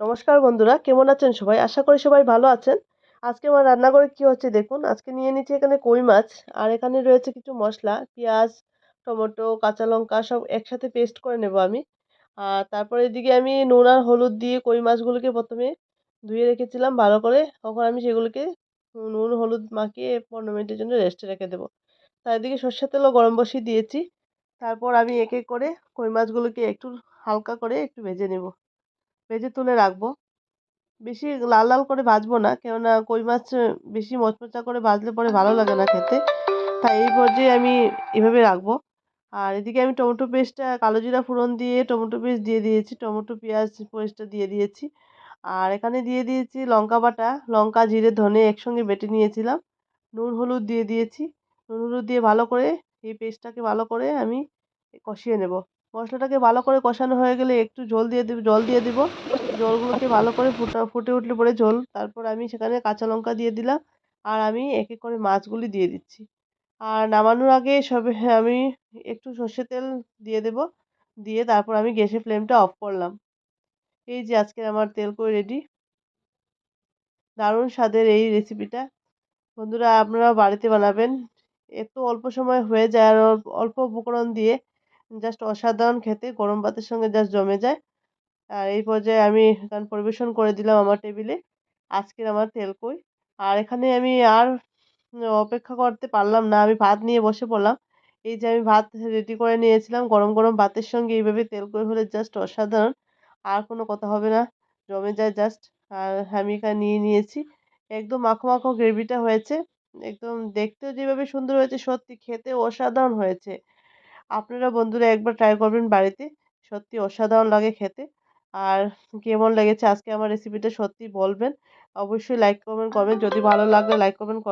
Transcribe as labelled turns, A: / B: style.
A: নমস্কার বন্ধুরা, কেমন আছেন সবাই? আশা করি সবাই ভালো আছেন। আজকে আমার রান্নাঘরে কি হচ্ছে দেখুন, আজকে নিয়ে নিচ্ছি এখানে কই মাছ, আর এখানে রয়েছে কিছু মশলা, পেঁয়াজ, টমেটো, কাঁচা লঙ্কা, সব একসাথে পেস্ট করে নেব আমি। আর তারপরে এদিকে আমি নুন আর হলুদ দিয়ে কই মাছগুলোকে প্রথমে ধুয়ে রেখেছিলাম ভালো করে, তখন আমি সেগুলোকে নুন, হলুদ মাখিয়ে পনেরো মিনিটের জন্য রেস্টে রেখে দেবো। তার এদিকে সর্ষের তেলও গরম বসিয়ে দিয়েছি। তারপর আমি এক এক করে কই মাছগুলোকে একটু হালকা করে একটু ভেজে নেব। ভেজে তুলে রাখব। বেশি লাল লাল করে ভাজবো না, কেননা কই মাছ বেশি মচমচা করে ভাজলে পরে ভালো লাগে না খেতে। তাই এই পর্যায়ে আমি এভাবে রাখব। আর এদিকে আমি টমেটো পেস্টটা, কালো জিরা ফোড়ন দিয়ে টমেটো পেস্ট দিয়ে দিয়েছি, টমেটো, পেঁয়াজ পেস্টটা দিয়ে দিয়েছি। আর এখানে দিয়ে দিয়েছি লঙ্কা বাটা, লঙ্কা, জিরে, ধনে একসঙ্গে বেটে নিয়েছিলাম। নুন, হলুদ দিয়ে দিয়েছি। নুন, হলুদ দিয়ে ভালো করে এই পেস্টটাকে ভালো করে আমি কষিয়ে নেব। মশলাটাকে ভালো করে কষানো হয়ে গেলে একটু জল দিয়ে দেব, জল দিয়ে দিব। জলগুলোকে ভালো করে ফুটা, ফুটে উঠলে পরে ঝোল তারপর আমি সেখানে কাঁচা লঙ্কা দিয়ে দিলাম আর আমি এক এক করে মাছগুলি দিয়ে দিচ্ছি। আর নামানোর আগে সবে, আমি একটু সর্ষের তেল দিয়ে দেব। দিয়ে তারপর আমি গ্যাসের ফ্লেমটা অফ করলাম। এই যে আজকের আমার তেল করে রেডি। দারুণ স্বাদের এই রেসিপিটা। বন্ধুরা, আপনারাও বাড়িতে বানাবেন। এত অল্প সময় হয়ে যায় আর অল্প উপকরণ দিয়ে জাস্ট অসাধারণ খেতে, গরম ভাতের সঙ্গে জাস্ট জমে যায়। আর এই পর্যায়ে আমি গান পরিবেশন করে দিলাম আমার টেবিলে। আজকের আমার তেলকই আর এখানে আমি আর অপেক্ষা করতে পারলাম না। আমি ভাত নিয়ে বসে পড়লাম। এই যে আমি ভাত রেডি করে নিয়েছিলাম, গরম গরম ভাতের সঙ্গে এইভাবে তেলকই হলে জাস্ট অসাধারণ। আর কোনো কথা হবে না, জমে যায় জাস্ট আর আমি এখানে নিয়ে নিয়েছি। একদম মাখো মাখো গ্রেভিটা হয়েছে। একদম দেখতেও যেভাবে সুন্দর হয়েছে, সত্যি খেতে অসাধারণ হয়েছে। আপনারা বন্ধুরা একবার ট্রাই করবেন বাড়িতে। সত্যি অসাধারণ লাগে খেতে। আর কেমন লেগেছে আজকে আমার রেসিপিটা সত্যি বলবেন। অবশ্যই লাইক কমেন্ট করবেন যদি ভালো লাগে লাইক করবেন